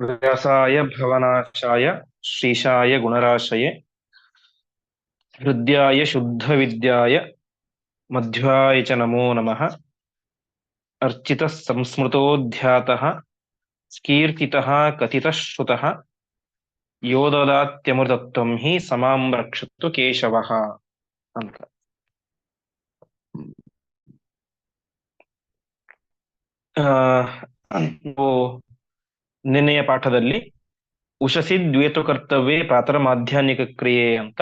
व्यासाय भवनाशाय श्रीशाय गुणराशये हृद्याय शुद्धविद्याय मध्वाय च नमो नमः। अर्चितः संस्मृतोऽध्यातः स्कीर्तितः कथितः श्रुतः। यो ददात्यमृतत्वं हि समां रक्षतु केशवः। वो ನಿನ್ನೆಯ ಪಾಠದಲ್ಲಿ ಉಷಸಿ ದ್ವೇತು ಕರ್ತವ್ಯ ಪ್ರಾತರ ಮಾಧ್ಯಾನಿಕ ಕ್ರಿಯೆ ಅಂತ.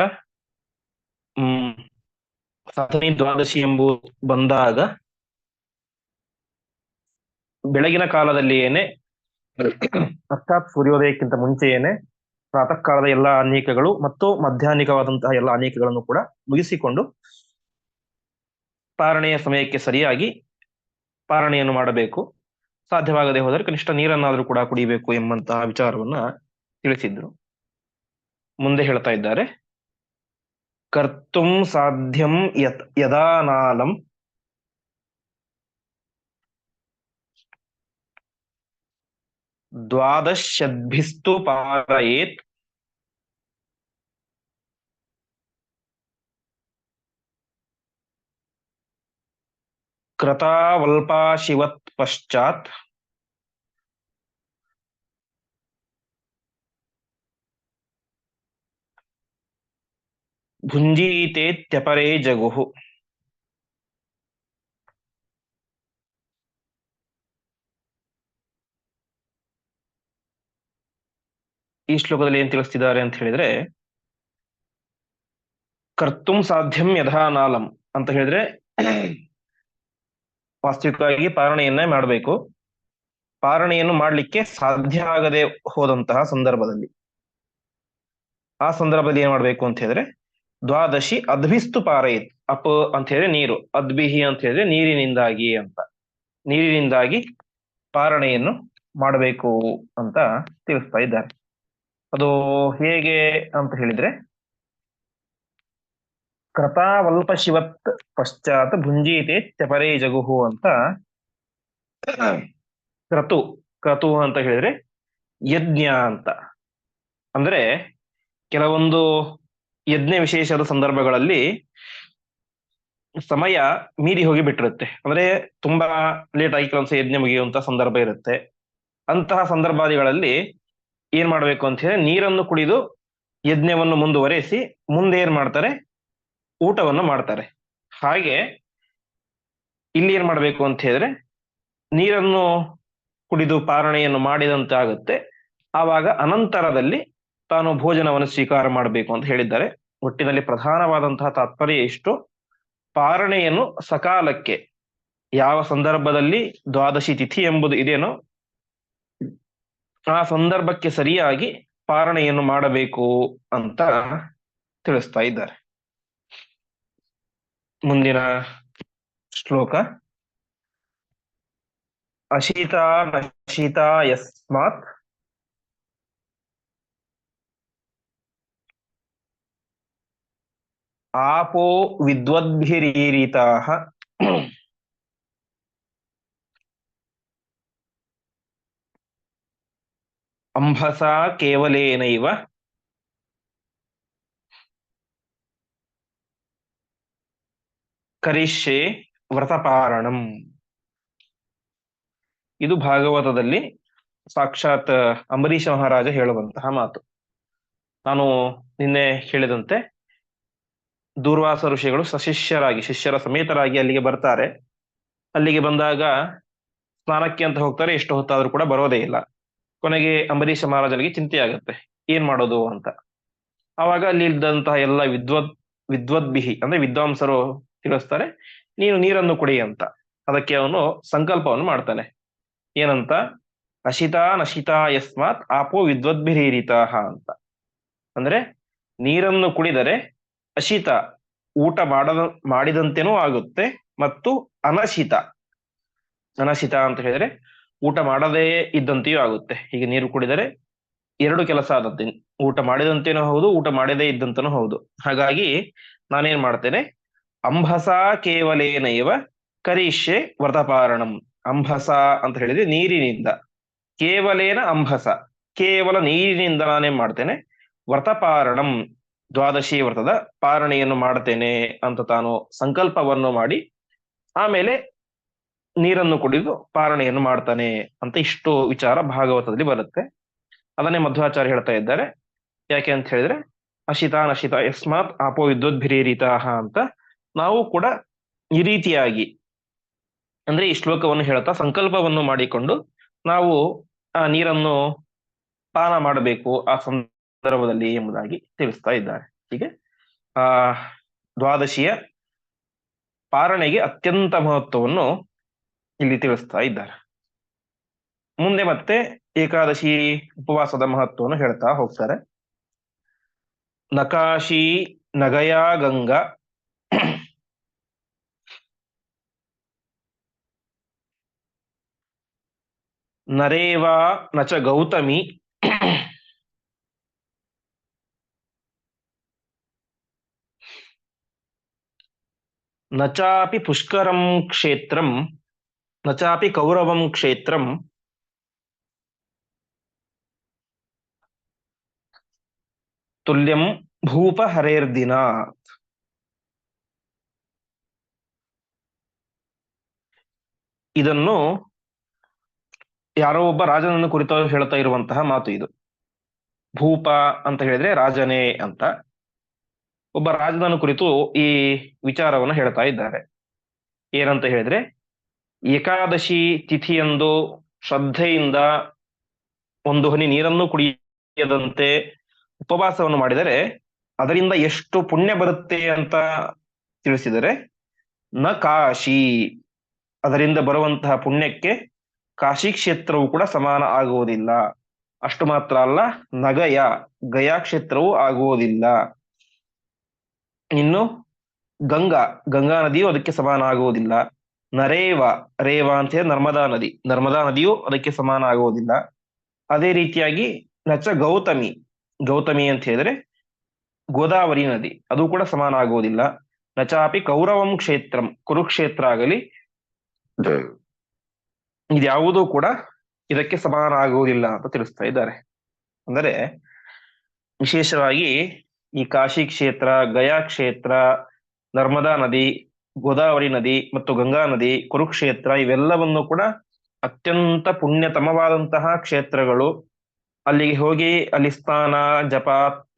ಹ್ಮ್. ಸಾಧನೆ ದ್ವಾದಶಿ ಎಂಬು ಬಂದಾಗ ಬೆಳಗಿನ ಕಾಲದಲ್ಲಿ ಏನೇ ಅರ್ಥಾತ್ ಸೂರ್ಯೋದಯಕ್ಕಿಂತ ಮುಂಚೆಯೇನೆ ಪ್ರಾತಃ ಕಾಲದ ಎಲ್ಲಾ ಅನೇಕಗಳು ಮತ್ತು ಮಧ್ಯಾಹ್ನಿಕವಾದಂತಹ ಎಲ್ಲ ಅನೇಕಗಳನ್ನು ಕೂಡ ಮುಗಿಸಿಕೊಂಡು ಪಾರಣೆಯ ಸಮಯಕ್ಕೆ ಸರಿಯಾಗಿ ಪಾರಣೆಯನ್ನು ಮಾಡಬೇಕು. ಸಾಧ್ಯವಾಗದೆ ಹೋದರೆ ಕನಿಷ್ಠ ನೀರನ್ನಾದ್ರೂ ಕೂಡ ಕುಡಿಬೇಕು ಎಂಬಂತಹ ವಿಚಾರವನ್ನ ತಿಳಿಸಿದ್ರು. ಮುಂದೆ ಹೇಳ್ತಾ ಇದ್ದಾರೆ. ಕರ್ತುಂ ಸಾಧ್ಯಂ ಯದಾನಾಲಂ ದ್ವಾದಶದ್ಭಿಸ್ತು ಪಾರಯೇತ್. ಕೃತಾವಲ್ಪಾಶಿವತ್ ಪಶ್ಚಾತ್ ಭುಂಜೀತೇತ್ಯಪರೇ ಜಗುಹು. ಈ ಶ್ಲೋಕದಲ್ಲಿ ಏನ್ ತಿಳಿಸ್ತಿದ್ದಾರೆ ಅಂತ ಹೇಳಿದ್ರೆ ಕರ್ತುಂ ಸಾಧ್ಯಂ ಯಥಾನಾಲಂ ಅಂತ ಹೇಳಿದ್ರೆ ವಾಸ್ತವಿಕವಾಗಿ ಪಾರಣೆಯನ್ನೇ ಮಾಡಬೇಕು. ಪಾರಣೆಯನ್ನು ಮಾಡಲಿಕ್ಕೆ ಸಾಧ್ಯ ಆಗದೆ ಹೋದಂತಹ ಸಂದರ್ಭದಲ್ಲಿ. ಆ ಸಂದರ್ಭದಲ್ಲಿ ಏನ್ ಮಾಡ್ಬೇಕು ಅಂತ ಹೇಳಿದ್ರೆ, ದ್ವಾದಶಿ ಅದ್ಭಿಸ್ತು ಪಾರಯಿತ್, ಅಪ್ ಅಂತ ಹೇಳಿದ್ರೆ ನೀರು, ಅದ್ಭಿಹಿ ಅಂತ ಹೇಳಿದ್ರೆ ನೀರಿನಿಂದಾಗಿ ಅಂತ. ನೀರಿನಿಂದಾಗಿ ಪಾರಣೆಯನ್ನು ಮಾಡಬೇಕು ಅಂತ ತಿಳಿಸ್ತಾ ಇದ್ದಾರೆ. ಅದು ಹೇಗೆ ಅಂತ ಹೇಳಿದ್ರೆ ಕೃತಾವಲ್ಪ ಶಿವತ್ ಪಶ್ಚಾತ್ ಭುಂಜೀತೆ ಚಪರೇ ಜಗುಹು ಅಂತ. ಕ್ರತು ಕ್ರತು ಅಂತ ಹೇಳಿದ್ರೆ ಯಜ್ಞ ಅಂತ. ಅಂದ್ರೆ ಕೆಲವೊಂದು ಯಜ್ಞ ವಿಶೇಷದ ಸಂದರ್ಭಗಳಲ್ಲಿ ಸಮಯ ಮೀರಿ ಹೋಗಿ ಬಿಟ್ಟಿರುತ್ತೆ. ಅಂದ್ರೆ ತುಂಬಾ ಲೇಟ್ ಆಗಿ ಕೆಲವೊಂದ್ಸ ಯಜ್ಞ ಮುಗಿಯುವಂತ ಸಂದರ್ಭ ಇರುತ್ತೆ. ಅಂತಹ ಸಂದರ್ಭಾದಿಗಳಲ್ಲಿ ಏನ್ ಮಾಡ್ಬೇಕು ಅಂತ ಹೇಳಿದ್ರೆ ನೀರನ್ನು ಕುಡಿದು ಯಜ್ಞವನ್ನು ಮುಂದುವರೆಸಿ ಮುಂದೆ ಏನ್ ಮಾಡ್ತಾರೆ? ಊಟವನ್ನು ಮಾಡ್ತಾರೆ. ಹಾಗೆ ಇಲ್ಲಿ ಏನ್ ಮಾಡ್ಬೇಕು ಅಂತ ಹೇಳಿದ್ರೆ, ನೀರನ್ನು ಕುಡಿದು ಪಾರಣೆಯನ್ನು ಮಾಡಿದಂತೆ ಆಗುತ್ತೆ. ಆವಾಗ ಅನಂತರದಲ್ಲಿ ತಾನು ಭೋಜನವನ್ನು ಸ್ವೀಕಾರ ಮಾಡಬೇಕು ಅಂತ ಹೇಳಿದ್ದಾರೆ. ಒಟ್ಟಿನಲ್ಲಿ ಪ್ರಧಾನವಾದಂತಹ ತಾತ್ಪರ್ಯ ಇಷ್ಟು. ಪಾರಣೆಯನ್ನು ಸಕಾಲಕ್ಕೆ ಯಾವ ಸಂದರ್ಭದಲ್ಲಿ ದ್ವಾದಶಿ ತಿಥಿ ಎಂಬುದು ಇದೇನೋ ಆ ಸಂದರ್ಭಕ್ಕೆ ಸರಿಯಾಗಿ ಪಾರಣೆಯನ್ನು ಮಾಡಬೇಕು ಅಂತ ತಿಳಿಸ್ತಾ ಇದ್ದಾರೆ. ಮುಂದಿನ ಶ್ಲೋಕ. ಅಶೀತಾ ನಶೀತಾ ಯಸ್ಮಾತ್. ಆಪೋ ವಿದ್ವದ್ಭಿರೀರಿತಾಃ ಅಂಭಸಾ ಕೇವಲೇನೈವ. ಕರಿಷ್ಯೆ ವ್ರತಪಾರಣಂ. ಇದು ಭಾಗವತದಲ್ಲಿ ಸಾಕ್ಷಾತ್ ಅಂಬರೀಷ ಮಹಾರಾಜ ಹೇಳುವಂತಹ ಮಾತು. ನಾನು ನಿನ್ನೆ ಹೇಳಿದಂತೆ, ದೂರ್ವಾಸ ಋಷಿಗಳು ಸಶಿಷ್ಯರಾಗಿ, ಶಿಷ್ಯರ ಸಮೇತರಾಗಿ ಅಲ್ಲಿಗೆ ಬರ್ತಾರೆ. ಅಲ್ಲಿಗೆ ಬಂದಾಗ ಸ್ನಾನಕ್ಕೆ ಅಂತ ಹೋಗ್ತಾರೆ, ಎಷ್ಟು ಹೊತ್ತಾದ್ರೂ ಕೂಡ ಬರೋದೇ ಇಲ್ಲ. ಕೊನೆಗೆ ಅಂಬರೀಷ ಮಹಾರಾಜನಿಗೆ ಚಿಂತೆ ಆಗುತ್ತೆ ಏನ್ ಮಾಡೋದು ಅಂತ. ಆವಾಗ ಅಲ್ಲಿ ಇದ್ದಂತಹ ಎಲ್ಲ ವಿದ್ವತ್ ವಿದ್ವದ್ಬಿಹಿ ಅಂದ್ರೆ ವಿದ್ವಾಂಸರು ತಿಳಿಸ್ತಾರೆ ನೀನು ನೀರನ್ನು ಕುಡಿ ಅಂತ. ಅದಕ್ಕೆ ಅವನು ಸಂಕಲ್ಪವನ್ನು ಮಾಡ್ತಾನೆ. ಏನಂತ? ನಶಿತಾ ನಶಿತಾ ಯಸ್ಮಾತ್ ಆಪೋ ವಿದ್ವದ್ಭಿರೀರಿತಾಹ ಅಂತ. ಅಂದ್ರೆ ನೀರನ್ನು ಕುಡಿದರೆ ಅಶಿತ ಊಟ ಮಾಡದ, ಮಾಡಿದಂತೆನೂ ಆಗುತ್ತೆ ಮತ್ತು ಅನಶಿತ. ಅನಶಿತ ಅಂತ ಹೇಳಿದ್ರೆ ಊಟ ಮಾಡದೇ ಇದ್ದಂತೆಯೂ ಆಗುತ್ತೆ. ಹೀಗೆ ನೀರು ಕುಡಿದರೆ ಎರಡು ಕೆಲಸ ಆದಂತೆ ಊಟ ಮಾಡಿದಂತೇನೂ ಹೌದು, ಊಟ ಮಾಡದೇ ಇದ್ದಂತನೂ ಹೌದು. ಹಾಗಾಗಿ ನಾನೇನ್ ಮಾಡ್ತೇನೆ? ಅಂಬಸ ಕೇವಲೇನೈವ ಕರೀಷ್ಯೆ ವ್ರತಪಾರಣಂ. ಅಂಬಸ ಅಂತ ಹೇಳಿದ್ರೆ ನೀರಿನಿಂದ. ಕೇವಲೇನ ಅಂಬಸ ಕೇವಲ ನೀರಿನಿಂದ ನಾನೇ ಮಾಡ್ತೇನೆ. ವ್ರತಪಾರಣಂ. ದ್ವಾದಶಿ ವ್ರತದ ಪಾರಣೆಯನ್ನು ಮಾಡ್ತೇನೆ ಅಂತ ತಾನು ಸಂಕಲ್ಪವನ್ನು ಮಾಡಿ ಆಮೇಲೆ ನೀರನ್ನು ಕುಡಿದು ಪಾರಣೆಯನ್ನು ಮಾಡ್ತಾನೆ ಅಂತ ಇಷ್ಟು ವಿಚಾರ ಭಾಗವತದಲ್ಲಿ ಬರುತ್ತೆ. ಅದನ್ನೇ ಮಧ್ವಾಚಾರ್ಯ ಹೇಳ್ತಾ ಇದ್ದಾರೆ. ಯಾಕೆ ಅಂತ ಹೇಳಿದ್ರೆ ಅಶಿತಾನಶಿತ ಯಸ್ಮಾತ್ ಆಪೋ ವಿದ್ವದ್ಭಿರೀರಿತಾಹ ಅಂತ ನಾವು ಕೂಡ ಈ ರೀತಿಯಾಗಿ ಅಂದ್ರೆ ಈ ಶ್ಲೋಕವನ್ನು ಹೇಳ್ತಾ ಸಂಕಲ್ಪವನ್ನು ಮಾಡಿಕೊಂಡು ನಾವು, ಆ, ನೀರನ್ನು ಪಾನ ಮಾಡಬೇಕು ಆ ಸಂದರ್ಭದಲ್ಲಿ ಎಂಬುದಾಗಿ ತಿಳಿಸ್ತಾ ಇದ್ದಾರೆ. ಹೀಗೆ, ಆ, ದ್ವಾದಶಿಯ ಪಾರಣೆಗೆ ಅತ್ಯಂತ ಮಹತ್ವವನ್ನು ಇಲ್ಲಿ ತಿಳಿಸ್ತಾ ಇದ್ದಾರೆ. ಮುಂದೆ ಮತ್ತೆ ಏಕಾದಶಿ ಉಪವಾಸದ ಮಹತ್ವವನ್ನು ಹೇಳ್ತಾ ಹೋಗ್ತಾರೆ. ನಕಾಶಿ ನಗಯಾ ಗಂಗಾ ನರೇವಾ ನಚ ಗೌತಮಿ ನ ಚಾಪಿ ಪುಷ್ಕರಂ ಕ್ಷೇತ್ರಂ ನ ಚಾಪಿ ಕೌರವಂ ಕ್ಷೇತ್ರಂ ತುಲ್ಯಂ ಭೂಪ ಹರೇರ್ದಿನ ಇದನ್ನು ಯಾರೋ ಒಬ್ಬ ರಾಜನನ್ನು ಕುರಿತು ಹೇಳ್ತಾ ಇರುವಂತಹ ಮಾತು ಇದು. ಭೂಪ ಅಂತ ಹೇಳಿದ್ರೆ ರಾಜನೇ ಅಂತ. ಒಬ್ಬ ರಾಜನನ್ನು ಕುರಿತು ಈ ವಿಚಾರವನ್ನು ಹೇಳ್ತಾ ಇದ್ದಾರೆ. ಏನಂತ ಹೇಳಿದ್ರೆ, ಏಕಾದಶಿ ತಿಥಿಯಂದು ಶ್ರದ್ಧೆಯಿಂದ ಒಂದು ಹನಿ ನೀರನ್ನು ಕುಡಿಯದಂತೆ ಉಪವಾಸವನ್ನು ಮಾಡಿದರೆ ಅದರಿಂದ ಎಷ್ಟು ಪುಣ್ಯ ಬರುತ್ತೆ ಅಂತ ತಿಳಿಸಿದರೆ, ನ ಕಾಶಿ. ಅದರಿಂದ ಬರುವಂತಹ ಪುಣ್ಯಕ್ಕೆ ಕಾಶಿ ಕ್ಷೇತ್ರವು ಕೂಡ ಸಮಾನ ಆಗುವುದಿಲ್ಲ. ಅಷ್ಟು ಮಾತ್ರ ಅಲ್ಲ, ನಗಯ, ಗಯಾ ಕ್ಷೇತ್ರವು ಆಗುವುದಿಲ್ಲ. ಇನ್ನು ಗಂಗಾ ಗಂಗಾ ನದಿಯು ಅದಕ್ಕೆ ಸಮಾನ ಆಗುವುದಿಲ್ಲ. ನರೇವ, ರೇವ ಅಂತ ಹೇಳಿ ನರ್ಮದಾ ನದಿ. ನರ್ಮದಾ ನದಿಯು ಅದಕ್ಕೆ ಸಮಾನ ಆಗುವುದಿಲ್ಲ. ಅದೇ ರೀತಿಯಾಗಿ ನಚ ಗೌತಮಿ ಗೌತಮಿ ಅಂತ ಹೇಳಿದ್ರೆ ಗೋದಾವರಿ ನದಿ, ಅದು ಕೂಡ ಸಮಾನ ಆಗುವುದಿಲ್ಲ. ನಚಾಪಿ ಕೌರವಂ ಕ್ಷೇತ್ರಂ, ಕುರುಕ್ಷೇತ್ರ ಆಗಲಿ. ಇದ್ಯಾವುದೂ ಕೂಡ ಇದಕ್ಕೆ ಸಮಾನ ಆಗುವುದಿಲ್ಲ ಅಂತ ತಿಳಿಸ್ತಾ ಇದ್ದಾರೆ. ಅಂದರೆ ವಿಶೇಷವಾಗಿ ಈ ಕಾಶಿ ಕ್ಷೇತ್ರ, ಗಯಾ ಕ್ಷೇತ್ರ, ನರ್ಮದಾ ನದಿ, ಗೋದಾವರಿ ನದಿ ಮತ್ತು ಗಂಗಾ ನದಿ, ಕುರುಕ್ಷೇತ್ರ ಇವೆಲ್ಲವನ್ನು ಕೂಡ ಅತ್ಯಂತ ಪುಣ್ಯತಮವಾದಂತಹ ಕ್ಷೇತ್ರಗಳು. ಅಲ್ಲಿಗೆ ಹೋಗಿ ಅಲ್ಲಿ ಸ್ನಾನ, ಜಪ,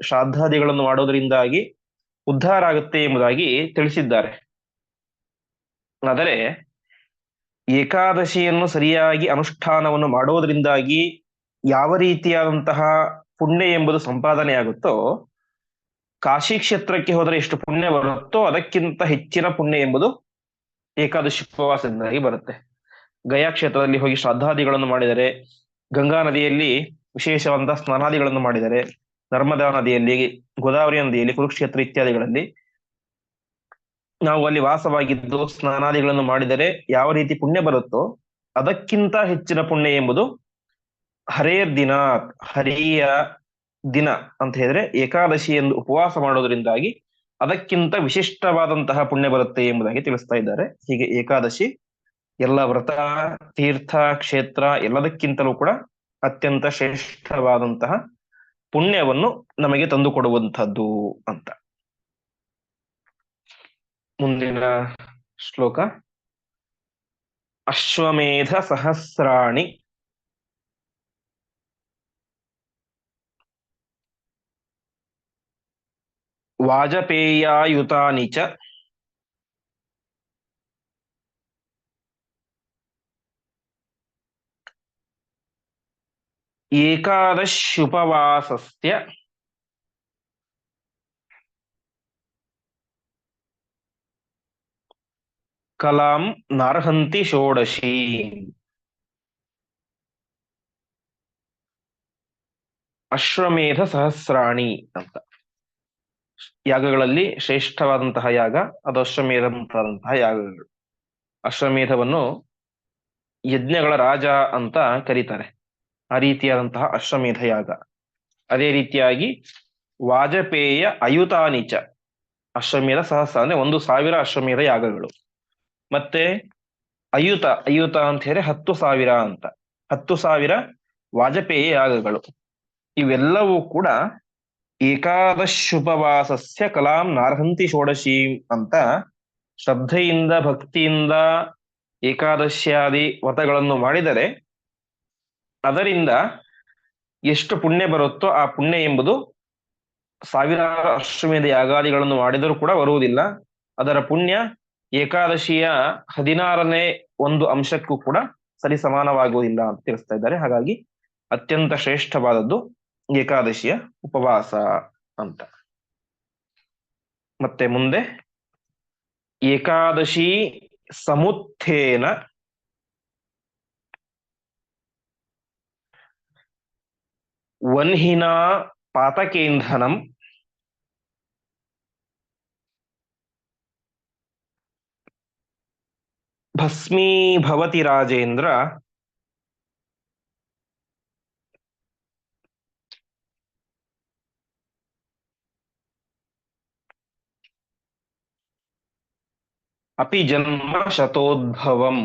ಶ್ರಾದ್ದಾದಿಗಳನ್ನು ಮಾಡೋದರಿಂದಾಗಿ ಉದ್ಧಾರ ಆಗುತ್ತೆ ಎಂಬುದಾಗಿ ತಿಳಿಸಿದ್ದಾರೆ. ಆದರೆ ಏಕಾದಶಿಯನ್ನು ಸರಿಯಾಗಿ ಅನುಷ್ಠಾನವನ್ನು ಮಾಡೋದ್ರಿಂದಾಗಿ ಯಾವ ರೀತಿಯಾದಂತಹ ಪುಣ್ಯ ಎಂಬುದು ಸಂಪಾದನೆ ಆಗುತ್ತೋ ಕಾಶಿ ಕ್ಷೇತ್ರಕ್ಕೆ ಹೋದರೆ ಎಷ್ಟು ಪುಣ್ಯ ಬರುತ್ತೋ ಅದಕ್ಕಿಂತ ಹೆಚ್ಚಿನ ಪುಣ್ಯ ಎಂಬುದು ಏಕಾದಶಿ ಉಪವಾಸದಿಂದಾಗಿ ಬರುತ್ತೆ. ಗಯಾ ಕ್ಷೇತ್ರದಲ್ಲಿ ಹೋಗಿ ಶ್ರದ್ಧಾದಿಗಳನ್ನು ಮಾಡಿದರೆ, ಗಂಗಾ ನದಿಯಲ್ಲಿ ವಿಶೇಷವಾದ ಸ್ನಾನಾದಿಗಳನ್ನು ಮಾಡಿದರೆ, ನರ್ಮದಾ ನದಿಯಲ್ಲಿ, ಗೋದಾವರಿ ನದಿಯಲ್ಲಿ, ಕುರುಕ್ಷೇತ್ರ ಇತ್ಯಾದಿಗಳಲ್ಲಿ ನಾವು ಅಲ್ಲಿ ವಾಸವಾಗಿದ್ದು ಸ್ನಾನಾದಿಗಳನ್ನು ಮಾಡಿದರೆ ಯಾವ ರೀತಿ ಪುಣ್ಯ ಬರುತ್ತೋ ಅದಕ್ಕಿಂತ ಹೆಚ್ಚಿನ ಪುಣ್ಯ ಎಂಬುದು ಹರೇರ್ ದಿನ, ಹರಿಯ ದಿನ ಅಂತ ಹೇಳಿದ್ರೆ ಏಕಾದಶಿ ಎಂದು ಉಪವಾಸ ಮಾಡೋದ್ರಿಂದಾಗಿ ಅದಕ್ಕಿಂತ ವಿಶಿಷ್ಟವಾದಂತಹ ಪುಣ್ಯ ಬರುತ್ತೆ ಎಂಬುದಾಗಿ ತಿಳಿಸ್ತಾ ಇದ್ದಾರೆ. ಹೀಗೆ ಏಕಾದಶಿ, ಎಲ್ಲ ವ್ರತ, ತೀರ್ಥ, ಕ್ಷೇತ್ರ ಎಲ್ಲದಕ್ಕಿಂತಲೂ ಕೂಡ ಅತ್ಯಂತ ಶ್ರೇಷ್ಠವಾದಂತಹ ಪುಣ್ಯವನ್ನು ನಮಗೆ ತಂದುಕೊಡುವಂಥದ್ದು ಅಂತ. ಮುಂದಿನ ಶ್ಲೋಕ. ಅಶ್ವಮೇಧ ಸಹಸ್ರಾಣಿ. ವಾಜಪೇಯಾಯುತಾನಿ ಚ. ಏಕಾದಶುಪವಾಸಸ್ಯ. ಕಲಾಂ ನಾರ್ಹಂತಿ ಷೋಡಶಿ. ಅಶ್ವಮೇಧ ಸಹಸ್ರಾಣಿ ಅಂತ. ಯಾಗಗಳಲ್ಲಿ ಶ್ರೇಷ್ಠವಾದಂತಹ ಯಾಗ, ಅದು ಅಶ್ವಮೇಧ ಯಾಗಗಳು. ಅಶ್ವಮೇಧವನ್ನು ಯಜ್ಞಗಳ ರಾಜ ಅಂತ ಕರೀತಾರೆ. ಆ ರೀತಿಯಾದಂತಹ ಅಶ್ವಮೇಧ ಯಾಗ. ಅದೇ ರೀತಿಯಾಗಿ ವಾಜಪೇಯ ಅಯುತಾನಿಚ ಅಶ್ವಮೇಧ ಸಹಸ್ರ ಅಂದ್ರೆ ಒಂದು ಸಾವಿರ ಅಶ್ವಮೇಧ ಯಾಗಗಳು. ಮತ್ತೆ ಅಯುತ ಅಯುತ ಅಂತ ಹೇಳಿ ಹತ್ತು ಸಾವಿರ ಅಂತ. ಹತ್ತು ಸಾವಿರ ವಾಜಪೇಯಿ ಯಾಗಗಳು. ಇವೆಲ್ಲವೂ ಕೂಡ ಏಕಾದಶುಪವಾಸಸ್ಯ ಕಲಾಂ ನಾರ್ಹಂತಿ ಷೋಡಶಿ ಅಂತ ಶ್ರದ್ಧೆಯಿಂದ, ಭಕ್ತಿಯಿಂದ ಏಕಾದಶ್ಯಾದಿ ವ್ರತಗಳನ್ನು ಮಾಡಿದರೆ ಅದರಿಂದ ಎಷ್ಟು ಪುಣ್ಯ ಬರುತ್ತೋ ಆ ಪುಣ್ಯ ಎಂಬುದು ಸಾವಿರಾರು ಅಶ್ವಮೇಧ ಯಾಗಾದಿಗಳನ್ನು ಮಾಡಿದರೂ ಕೂಡ ಬರುವುದಿಲ್ಲ. ಅದರ ಪುಣ್ಯ ಏಕಾದಶಿಯ ಹದಿನಾರನೇ ಒಂದು ಅಂಶಕ್ಕೂ ಕೂಡ ಸರಿ ಸಮಾನವಾಗುವುದಿಲ್ಲ ಅಂತ ತಿಳಿಸ್ತಾ ಇದ್ದಾರೆ. ಹಾಗಾಗಿ ಅತ್ಯಂತ ಶ್ರೇಷ್ಠವಾದದ್ದು ಏಕಾದಶಿಯ ಉಪವಾಸ ಅಂತ. ಮತ್ತೆ ಮುಂದೆ ಏಕಾದಶಿ ಸಮುತ್ಥೇನ ವನ್ಹಿನಾ ಪಾತಕೇಂಧನಂ ಭಸ್ಮೀಭವತಿ ರಾಜೇಂದ್ರ ಅಪಿ ಜನ್ಮ ಶತೋದ್ಭವಂ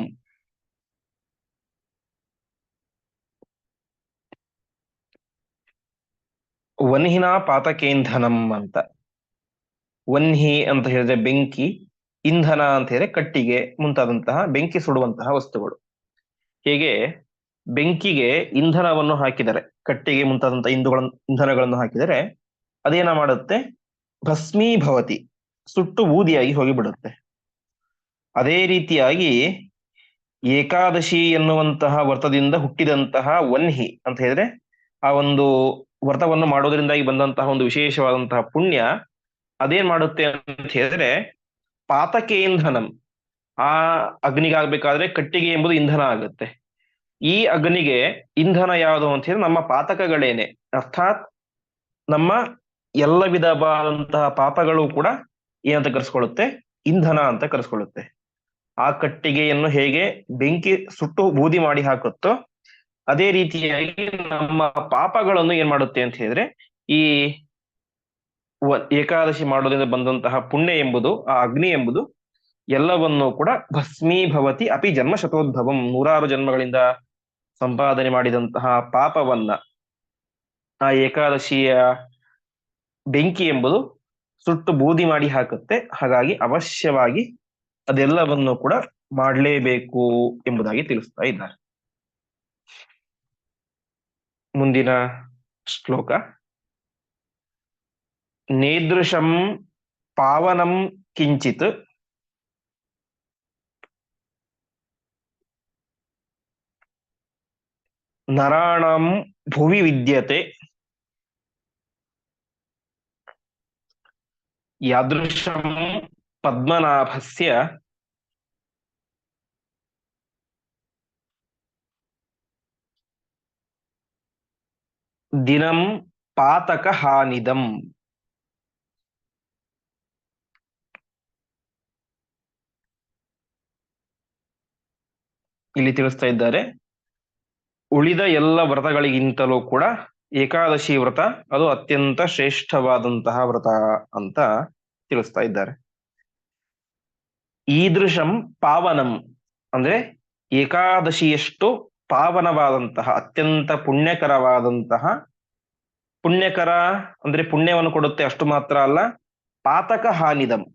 ವನ್ಹಿನ ಪಾತಕೇಂಧನಂ ಅಂತ ವನ್ಹಿ ಅಂತ ಹೇಳಿದ್ರೆ ಬೆಂಕಿ ಇಂಧನ ಅಂತ ಹೇಳಿದ್ರೆ ಕಟ್ಟಿಗೆ ಮುಂತಾದಂತಹ ಬೆಂಕಿ ಸುಡುವಂತಹ ವಸ್ತುಗಳು. ಹೀಗೆ ಬೆಂಕಿಗೆ ಇಂಧನವನ್ನು ಹಾಕಿದರೆ, ಕಟ್ಟಿಗೆ ಮುಂತಾದಂತಹ ಇಂದುಗಳನ್ನು ಇಂಧನಗಳನ್ನು ಹಾಕಿದರೆ ಅದೇನ ಮಾಡುತ್ತೆ? ಭಸ್ಮೀಭವತಿ, ಸುಟ್ಟು ಬೂದಿಯಾಗಿ ಹೋಗಿಬಿಡುತ್ತೆ. ಅದೇ ರೀತಿಯಾಗಿ ಏಕಾದಶಿ ಎನ್ನುವಂತಹ ವ್ರತದಿಂದ ಹುಟ್ಟಿದಂತಹ ವನ್ಹಿ ಅಂತ ಹೇಳಿದ್ರೆ ಆ ಒಂದು ವ್ರತವನ್ನು ಮಾಡೋದ್ರಿಂದಾಗಿ ಬಂದಂತಹ ಒಂದು ವಿಶೇಷವಾದಂತಹ ಪುಣ್ಯ ಅದೇನ್ ಮಾಡುತ್ತೆ ಅಂತ ಹೇಳಿದ್ರೆ ಪಾತಕೇಂಧನಂ ಆ ಅಗ್ನಿಗಾಗ್ಬೇಕಾದ್ರೆ ಕಟ್ಟಿಗೆ ಎಂಬುದು ಇಂಧನ ಆಗುತ್ತೆ. ಈ ಅಗ್ನಿಗೆ ಇಂಧನ ಯಾವುದು ಅಂತ ಹೇಳಿದ್ರೆ ನಮ್ಮ ಪಾತಕಗಳೇನೆ. ಅರ್ಥಾತ್ ನಮ್ಮ ಎಲ್ಲ ವಿಧವಾದಂತಹ ಪಾಪಗಳು ಕೂಡ ಏನಂತ ಕರೆಸ್ಕೊಳ್ಳುತ್ತೆ? ಇಂಧನ ಅಂತ ಕರೆಸ್ಕೊಳ್ಳುತ್ತೆ. ಆ ಕಟ್ಟಿಗೆಯನ್ನು ಹೇಗೆ ಬೆಂಕಿ ಸುಟ್ಟು ಬೂದಿ ಮಾಡಿ ಹಾಕುತ್ತೋ, ಅದೇ ರೀತಿಯಾಗಿ ನಮ್ಮ ಪಾಪಗಳನ್ನು ಏನ್ ಮಾಡುತ್ತೆ ಅಂತ ಹೇಳಿದ್ರೆ ಈ ಏಕಾದಶಿ ಮಾಡೋದ್ರಿಂದ ಬಂದಂತಹ ಪುಣ್ಯ ಎಂಬುದು, ಆ ಅಗ್ನಿ ಎಂಬುದು ಎಲ್ಲವನ್ನೂ ಕೂಡ ಭಸ್ಮೀಭವತಿ ಅಪಿ ಜನ್ಮ ಶತೋದ್ಭವಂ ನೂರಾರು ಜನ್ಮಗಳಿಂದ ಸಂಪಾದನೆ ಮಾಡಿದಂತಹ ಪಾಪವನ್ನ ಆ ಏಕಾದಶಿಯ ಬೆಂಕಿ ಎಂಬುದು ಸುಟ್ಟು ಬೂದಿ ಮಾಡಿ ಹಾಕುತ್ತೆ. ಹಾಗಾಗಿ ಅವಶ್ಯವಾಗಿ ಅದೆಲ್ಲವನ್ನು ಕೂಡ ಮಾಡಲೇಬೇಕು ಎಂಬುದಾಗಿ ತಿಳಿಸ್ತಾ ಇದ್ದಾರೆ. ಮುಂದಿನ ಶ್ಲೋಕ. ನೇದೃಶಂ ಪಾವನಂ ಕಿಂಚಿತ್ ನರಾಣಂ ಭುವಿ ವಿದ್ಯತೆ ಯಾದೃಶಂ ಪದ್ಮನಾಭಸ್ಯ ದಿನಂ ಪಾತಕ ಇಲ್ಲಿ ತಿಳಿಸ್ತಾ ಇದ್ದಾರೆ. ಉಳಿದ ಎಲ್ಲ ವ್ರತಗಳಿಗಿಂತಲೂ ಕೂಡ ಏಕಾದಶಿ ವ್ರತ ಅದು ಅತ್ಯಂತ ಶ್ರೇಷ್ಠವಾದಂತಹ ವ್ರತ ಅಂತ ತಿಳಿಸ್ತಾ ಇದ್ದಾರೆ. ಈದೃಶಂ ಪಾವನಂ ಅಂದ್ರೆ ಏಕಾದಶಿಯಷ್ಟು ಪಾವನವಾದಂತಹ ಅತ್ಯಂತ ಪುಣ್ಯಕರವಾದಂತಹ ಪುಣ್ಯಕರ ಅಂದ್ರೆ ಪುಣ್ಯವನ್ನು ಕೊಡುತ್ತೆ ಅಷ್ಟು ಮಾತ್ರ ಅಲ್ಲ, ಪಾತಕ ಹಾನಿದಂ.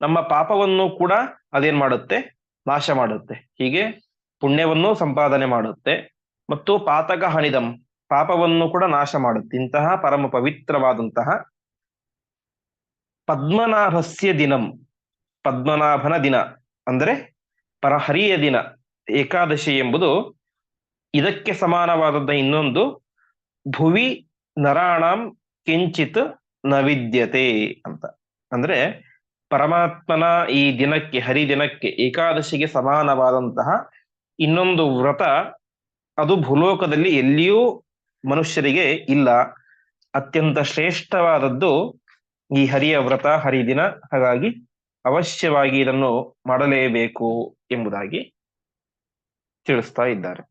ನಮ್ಮ ಪಾಪವನ್ನು ಕೂಡ ಅದೇನ್ ಮಾಡುತ್ತೆ? ನಾಶ ಮಾಡುತ್ತೆ. ಹೀಗೆ ಪುಣ್ಯವನ್ನು ಸಂಪಾದನೆ ಮಾಡುತ್ತೆ. ಮತ್ತು ಪಾತಕ ಹನಿದಂ, ಪಾಪವನ್ನು ಕೂಡ ನಾಶ ಮಾಡುತ್ತೆ. ಇಂತಹ ಪರಮ ಪವಿತ್ರವಾದಂತಹ ಪದ್ಮನಾಭಸ್ಯ ದಿನಂ. ಪದ್ಮನಾಭನ ದಿನ ಅಂದ್ರೆ ಪರಹರಿಯ ದಿನ, ಏಕಾದಶಿ ಎಂಬುದು ಇದಕ್ಕೆ ಸಮಾನವಾದದ್ದ ಇನ್ನೊಂದು ಭುವಿ ನರಾಣಂ ಕಿಂಚಿತ್ ನವಿದ್ಯತೆ ಅಂತ. ಅಂದ್ರೆ ಪರಮಾತ್ಮನ ಈ ದಿನಕ್ಕೆ, ಹರಿದಿನಕ್ಕೆ ಏಕಾದಶಿಗೆ ಸಮಾನವಾದಂತಹ ಇನ್ನೊಂದು ವ್ರತ, ಅದು ಭೂಲೋಕದಲ್ಲಿ ಎಲ್ಲಿಯೂ ಮನುಷ್ಯರಿಗೆ ಇಲ್ಲ. ಅತ್ಯಂತ ಶ್ರೇಷ್ಠವಾದದ್ದು ಈ ಹರಿಯ ವ್ರತ ಹರಿದಿನ ಹಾಗಾಗಿ ಅವಶ್ಯವಾಗಿ ಇದನ್ನು ಮಾಡಲೇಬೇಕು ಎಂಬುದಾಗಿ ತಿಳಿಸ್ತಾ ಇದ್ದಾರೆ.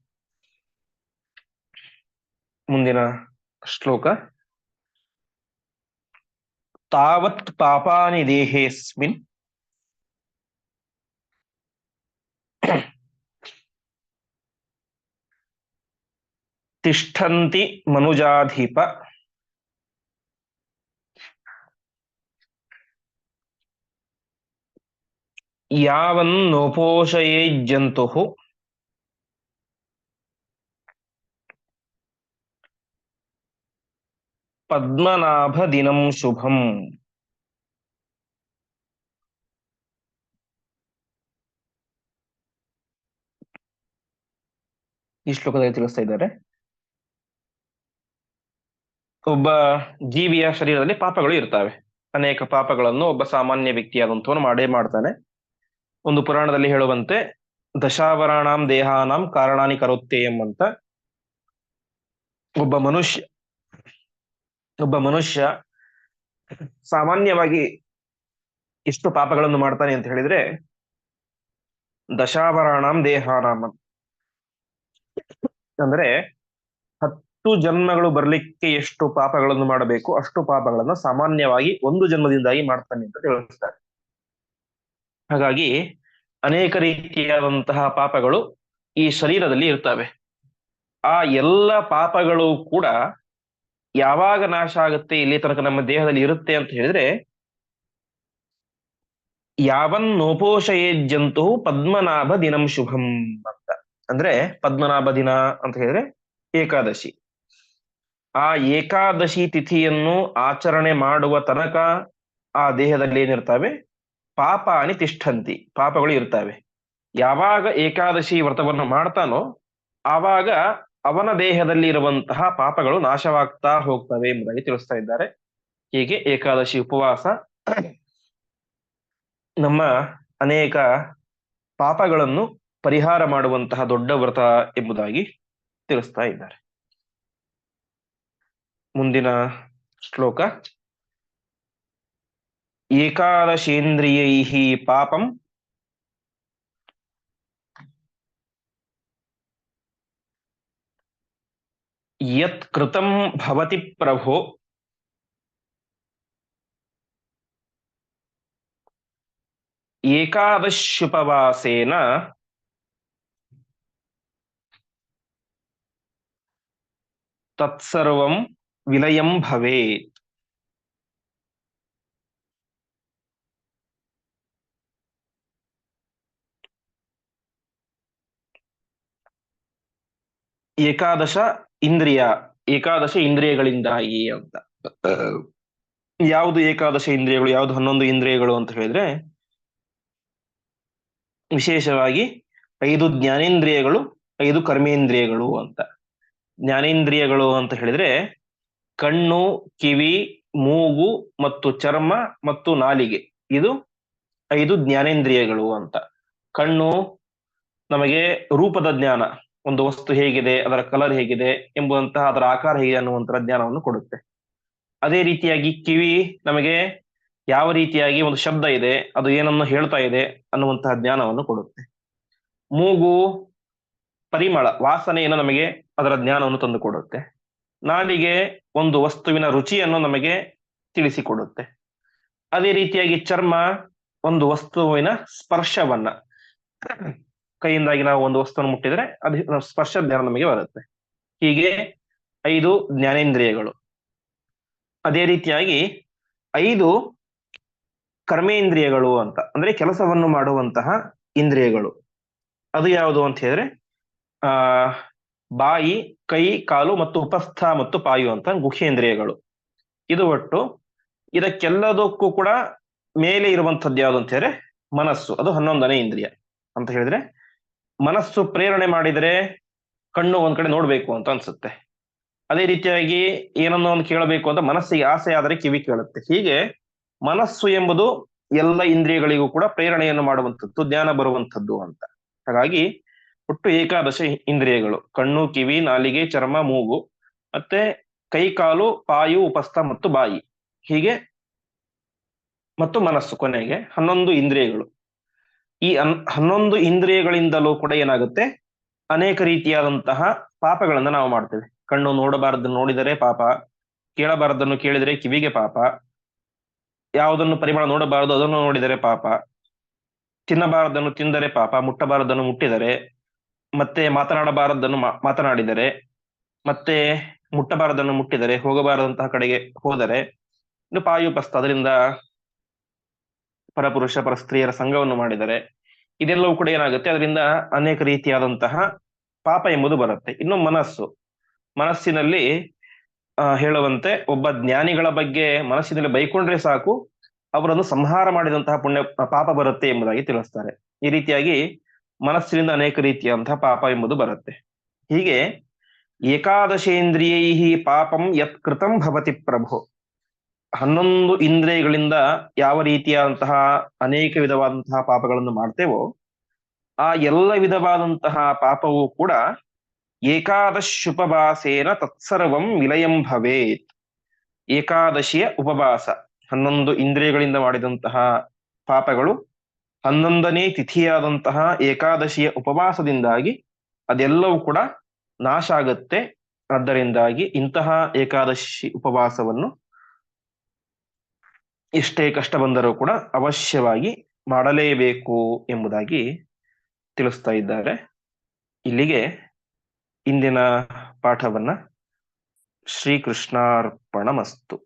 ಮುಂದಿನ ಶ್ಲೋಕ. ತಾವತ್ ಪಾಪಾನಿ ದೇಹೇಸ್ಮಿನ್ ತಿಷ್ಠಂತಿ ಮನುಜಾಧೀಪ ಯಾವನ್ನೋಪೋಷಯೇ ಜಂತು ಪದ್ಮನಾಭ ದಿನಂ ಶುಭಂ ಈ ಶ್ಲೋಕದಲ್ಲಿ ತಿಳಿಸ್ತಾ ಇದ್ದಾರೆ ಒಬ್ಬ ಜೀವಿಯ ಶರೀರದಲ್ಲಿ ಪಾಪಗಳು ಇರ್ತವೆ ಅನೇಕ ಪಾಪಗಳನ್ನು ಒಬ್ಬ ಸಾಮಾನ್ಯ ವ್ಯಕ್ತಿಯಾದಂಥವನು ಮಾಡೇ ಮಾಡ್ತಾನೆ. ಒಂದು ಪುರಾಣದಲ್ಲಿ ಹೇಳುವಂತೆ, ದಶಾವರಾಣಾಂ ದೇಹಾನಾಂ ಕಾರಣಾನಿ ಕರುತ್ತೆ ಎಂಬಂತ ಒಬ್ಬ ಮನುಷ್ಯ ಒಬ್ಬ ಮನುಷ್ಯ ಸಾಮಾನ್ಯವಾಗಿ ಇಷ್ಟು ಪಾಪಗಳನ್ನು ಮಾಡ್ತಾನೆ ಅಂತ ಹೇಳಿದ್ರೆ, ದಶಾವರಾಣಾಂ ದೇಹಾನಾಂ ಅಂದ್ರೆ ಹತ್ತು ಜನ್ಮಗಳು ಬರ್ಲಿಕ್ಕೆ ಎಷ್ಟು ಪಾಪಗಳನ್ನು ಮಾಡಬೇಕು, ಅಷ್ಟು ಪಾಪಗಳನ್ನ ಸಾಮಾನ್ಯವಾಗಿ ಒಂದು ಜನ್ಮದಿಂದಾಗಿ ಮಾಡ್ತಾನೆ ಅಂತ ತಿಳಿಸ್ತಾರೆ. ಹಾಗಾಗಿ ಅನೇಕ ರೀತಿಯಾದಂತಹ ಪಾಪಗಳು ಈ ಶರೀರದಲ್ಲಿ ಇರ್ತವೆ. ಆ ಎಲ್ಲ ಪಾಪಗಳು ಕೂಡ ಯಾವಾಗ ನಾಶ ಆಗುತ್ತೆ, ಇಲ್ಲಿ ತನಕ ನಮ್ಮ ದೇಹದಲ್ಲಿ ಇರುತ್ತೆ ಅಂತ ಹೇಳಿದ್ರೆ ಯಾವನ್ನೋಪೋಷಯೇ ಜಂತು ಪದ್ಮನಾಭ ದಿನಂ ಶುಭಂ ಅಂತ. ಅಂದ್ರೆ ಪದ್ಮನಾಭ ದಿನ ಅಂತ ಹೇಳಿದ್ರೆ ಏಕಾದಶಿ. ಆ ಏಕಾದಶಿ ತಿಥಿಯನ್ನು ಆಚರಣೆ ಮಾಡುವ ತನಕ ಆ ದೇಹದಲ್ಲಿ ಏನಿರ್ತವೆ? ಪಾಪಾನಿ ತಿಷ್ಠಂತಿ. ಪಾಪಗಳು ಇರ್ತವೆ. ಯಾವಾಗ ಏಕಾದಶಿ ವ್ರತವನ್ನು ಮಾಡ್ತಾನೋ, ಆವಾಗ ಅವನ ದೇಹದಲ್ಲಿ ಇರುವಂತಹ ಪಾಪಗಳು ನಾಶವಾಗ್ತಾ ಹೋಗ್ತವೆ ಎಂಬುದಾಗಿ ತಿಳಿಸ್ತಾ ಇದ್ದಾರೆ. ಹೀಗೆ ಏಕಾದಶಿ ಉಪವಾಸ. ನಮ್ಮ ಅನೇಕ ಪಾಪಗಳನ್ನು ಪರಿಹಾರ ಮಾಡುವಂತಹ ದೊಡ್ಡ ವ್ರತ ಎಂಬುದಾಗಿ ತಿಳಿಸ್ತಾ ಇದ್ದಾರೆ. ಮುಂದಿನ ಶ್ಲೋಕ. ಏಕಾದಶೇಂದ್ರಿಯೈ ಪಾಪಂ. ಯತ್ ಕೃತಂ ಭವತಿ ಪ್ರಭೋ. ಏಕಾದಶ್ಯುಪವಾಸೇನ ತತ್ಸರ್ವಂ ವಿಲಯಂ ಭವೇತ್. ಏಕಾದಶ ಇಂದ್ರಿಯ, ಏಕಾದಶ ಇಂದ್ರಿಯಗಳಿಂದಾಗಿ ಅಂತ. ಯಾವುದು ಏಕಾದಶ ಇಂದ್ರಿಯಗಳು, ಯಾವುದು ಹನ್ನೊಂದು ಇಂದ್ರಿಯಗಳು ಅಂತ ಹೇಳಿದ್ರೆ, ವಿಶೇಷವಾಗಿ ಐದು ಜ್ಞಾನೇಂದ್ರಿಯಗಳು, ಐದು ಕರ್ಮೇಂದ್ರಿಯಗಳು ಅಂತ. ಜ್ಞಾನೇಂದ್ರಿಯಗಳು ಅಂತ ಹೇಳಿದ್ರೆ ಕಣ್ಣು, ಕಿವಿ, ಮೂಗು ಮತ್ತು ಚರ್ಮ ಮತ್ತು ನಾಲಿಗೆ. ಇದು ಐದು ಜ್ಞಾನೇಂದ್ರಿಯಗಳು ಅಂತ. ಕಣ್ಣು ನಮಗೆ ರೂಪದ ಜ್ಞಾನ. ಒಂದು ವಸ್ತು ಹೇಗಿದೆ, ಅದರ ಕಲರ್ ಹೇಗಿದೆ ಎಂಬುವಂತಹ ಅದರ ಆಕಾರ ಹೇಗೆ ಅನ್ನುವಂತಹ ಜ್ಞಾನವನ್ನು ಕೊಡುತ್ತೆ. ಅದೇ ರೀತಿಯಾಗಿ ಕಿವಿ ನಮಗೆ ಯಾವ ರೀತಿಯಾಗಿ ಒಂದು ಶಬ್ದ ಇದೆ, ಅದು ಏನನ್ನು ಹೇಳ್ತಾ ಇದೆ ಅನ್ನುವಂತಹ ಜ್ಞಾನವನ್ನು ಕೊಡುತ್ತೆ. ಮೂಗು ಪರಿಮಳ, ವಾಸನೆಯನ್ನು ನಮಗೆ ಅದರ ಜ್ಞಾನವನ್ನು ತಂದು ಕೊಡುತ್ತೆ. ನಾಲಿಗೆ ಒಂದು ವಸ್ತುವಿನ ರುಚಿಯನ್ನು ನಮಗೆ ತಿಳಿಸಿಕೊಡುತ್ತೆ. ಅದೇ ರೀತಿಯಾಗಿ ಚರ್ಮ ಒಂದು ವಸ್ತುವಿನ ಸ್ಪರ್ಶವನ್ನ. ಕೈಯಿಂದಾಗಿ ನಾವು ಒಂದು ವಸ್ತುವನ್ನು ಮುಟ್ಟಿದ್ರೆ ಅದು ಸ್ಪರ್ಶ ಜ್ಞಾನ ನಮಗೆ ಬರುತ್ತೆ. ಹೀಗೆ ಐದು ಜ್ಞಾನೇಂದ್ರಿಯಗಳು. ಅದೇ ರೀತಿಯಾಗಿ ಐದು ಕರ್ಮೇಂದ್ರಿಯಗಳು ಅಂತ, ಅಂದ್ರೆ ಕೆಲಸವನ್ನು ಮಾಡುವಂತಹ ಇಂದ್ರಿಯಗಳು. ಅದು ಯಾವುದು ಅಂತ ಹೇಳಿದ್ರೆ, ಆ ಬಾಯಿ, ಕೈ, ಕಾಲು ಮತ್ತು ಉಪಸ್ಥ ಮತ್ತು ಪಾಯು ಅಂತ ಗುಖೇಂದ್ರಿಯಗಳು ಇದು ಒಟ್ಟು ಇದಕ್ಕೆಲ್ಲದಕ್ಕೂ ಕೂಡ ಮೇಲೆ ಇರುವಂತದ್ದು ಯಾವುದು ಅಂತ ಹೇಳಿದ್ರೆ ಮನಸ್ಸು. ಅದು ಹನ್ನೊಂದನೇ ಇಂದ್ರಿಯ ಅಂತ ಹೇಳಿದ್ರೆ ಮನಸ್ಸು ಪ್ರೇರಣೆ ಮಾಡಿದರೆ ಕಣ್ಣು ಒಂದ್ ಕಡೆ ನೋಡ್ಬೇಕು ಅಂತ ಅನ್ಸುತ್ತೆ. ಅದೇ ರೀತಿಯಾಗಿ ಏನನ್ನೋ ಒಂದು ಕೇಳಬೇಕು ಅಂತ ಮನಸ್ಸಿಗೆ ಆಸೆ ಆದರೆ ಕಿವಿ ಕೇಳುತ್ತೆ. ಹೀಗೆ ಮನಸ್ಸು ಎಂಬುದು ಎಲ್ಲ ಇಂದ್ರಿಯಗಳಿಗೂ ಕೂಡ ಪ್ರೇರಣೆಯನ್ನು ಮಾಡುವಂಥದ್ದು, ಜ್ಞಾನ ಬರುವಂಥದ್ದು ಅಂತ. ಹಾಗಾಗಿ ಒಟ್ಟು ಏಕಾದಶ ಇಂದ್ರಿಯಗಳು. ಕಣ್ಣು, ಕಿವಿ, ನಾಲಿಗೆ, ಚರ್ಮ, ಮೂಗು, ಮತ್ತೆ ಕೈ, ಕಾಲು, ಪಾಯು, ಉಪಸ್ಥ ಮತ್ತು ಬಾಯಿ. ಹೀಗೆ ಮತ್ತು ಮನಸ್ಸು ಕೊನೆಗೆ ಹನ್ನೊಂದು ಇಂದ್ರಿಯಗಳು. ಈ ಅನ್ ಹನ್ನೊಂದು ಇಂದ್ರಿಯಗಳಿಂದಲೂ ಕೂಡ ಏನಾಗುತ್ತೆ? ಅನೇಕ ರೀತಿಯಾದಂತಹ ಪಾಪಗಳನ್ನ ನಾವು ಮಾಡ್ತೇವೆ. ಕಣ್ಣು ನೋಡಬಾರದನ್ನು ನೋಡಿದರೆ ಪಾಪ. ಕೇಳಬಾರದನ್ನು ಕೇಳಿದರೆ ಕಿವಿಗೆ ಪಾಪ. ಯಾವುದನ್ನು ಪರಿಮಳ ನೋಡಬಾರದು, ಅದನ್ನು ನೋಡಿದರೆ ಪಾಪ. ತಿನ್ನಬಾರದನ್ನು ತಿಂದರೆ ಪಾಪ. ಮುಟ್ಟಬಾರದನ್ನು ಮುಟ್ಟಿದರೆ ಮತ್ತೆ ಮಾತನಾಡಬಾರದನ್ನು ಮಾತನಾಡಿದರೆ, ಮತ್ತೆ ಮುಟ್ಟಬಾರದನ್ನು ಮುಟ್ಟಿದರೆ, ಹೋಗಬಾರದಂತಹ ಕಡೆಗೆ ಹೋದರೆ, ಇನ್ನು ಪಾಯುಪಸ್ಥ ಅದರಿಂದ ಪರಪುರುಷ ಪರ ಸ್ತ್ರೀಯರ ಸಂಘವನ್ನು ಮಾಡಿದರೆ, ಇದೆಲ್ಲವೂ ಕೂಡ ಏನಾಗುತ್ತೆ? ಅದರಿಂದ ಅನೇಕ ರೀತಿಯಾದಂತಹ ಪಾಪ ಎಂಬುದು ಬರುತ್ತೆ. ಇನ್ನು ಮನಸ್ಸು. ಮನಸ್ಸಿನಲ್ಲಿ ಹೇಳುವಂತೆ ಒಬ್ಬ ಜ್ಞಾನಿಗಳ ಬಗ್ಗೆ ಮನಸ್ಸಿನಲ್ಲಿ ಬೈಕೊಂಡ್ರೆ ಸಾಕು, ಅವರನ್ನು ಸಂಹಾರ ಮಾಡಿದಂತಹ ಪುಣ್ಯ, ಪಾಪ ಬರುತ್ತೆ ಎಂಬುದಾಗಿ ತಿಳಿಸ್ತಾರೆ. ಈ ರೀತಿಯಾಗಿ ಮನಸ್ಸಿನಿಂದ ಅನೇಕ ರೀತಿಯಾದಂತಹ ಪಾಪ ಎಂಬುದು ಬರುತ್ತೆ. ಹೀಗೆ ಏಕಾದಶೇಂದ್ರಿಯೈ ಪಾಪಂ ಯತ್ ಕೃತಂ ಭವತಿ ಪ್ರಭು. ಹನ್ನೊಂದು ಇಂದ್ರಿಯಗಳಿಂದ ಯಾವ ರೀತಿಯಾದಂತಹ ಅನೇಕ ವಿಧವಾದಂತಹ ಪಾಪಗಳನ್ನು ಮಾಡ್ತೇವೋ, ಆ ಎಲ್ಲ ವಿಧವಾದಂತಹ ಪಾಪವು ಕೂಡ ಏಕಾದಶುಪವಾಸೇನ ತತ್ಸರ್ವಂ ವಿಲಯಂ ಭವೇತ್. ಏಕಾದಶಿಯ ಉಪವಾಸ. ಹನ್ನೊಂದು ಇಂದ್ರಿಯಗಳಿಂದ ಮಾಡಿದಂತಹ ಪಾಪಗಳು ಹನ್ನೊಂದನೇ ತಿಥಿಯಾದಂತಹ ಏಕಾದಶಿಯ ಉಪವಾಸದಿಂದಾಗಿ ಅದೆಲ್ಲವೂ ಕೂಡ ನಾಶ ಆಗುತ್ತೆ. ಆದ್ದರಿಂದಾಗಿ ಇಂತಹ ಏಕಾದಶಿ ಉಪವಾಸವನ್ನು ಎಷ್ಟೇ ಕಷ್ಟ ಬಂದರೂ ಕೂಡ ಅವಶ್ಯವಾಗಿ ಮಾಡಲೇಬೇಕು ಎಂಬುದಾಗಿ ತಿಳಿಸ್ತಾ ಇದ್ದಾರೆ. ಇಲ್ಲಿಗೆ ಇಂದಿನ ಪಾಠವನ್ನ ಶ್ರೀಕೃಷ್ಣಾರ್ಪಣಮಸ್ತು.